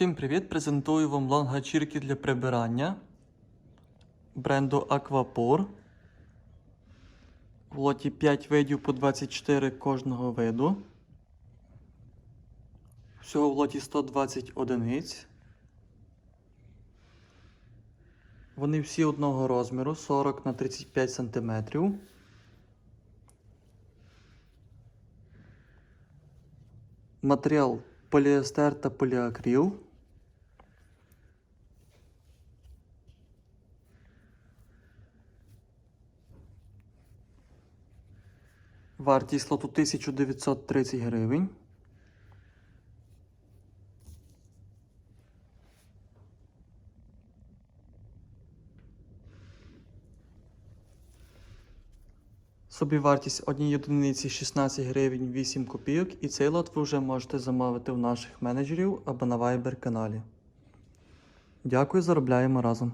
Всім привіт! Презентую вам лонг-гачірки для прибирання бренду Aquapur. В лоті 5 видів по 24 кожного виду. Всього в лоті 120 одиниць. Вони всі одного розміру 40 на 35 см. Матеріал поліестер та поліакрил. Вартість лоту 1930 гривень. Собівартість однієї одиниці 16 гривень 8 копійок і цей лот ви вже можете замовити в наших менеджерів або на Viber каналі. Дякую, заробляємо разом.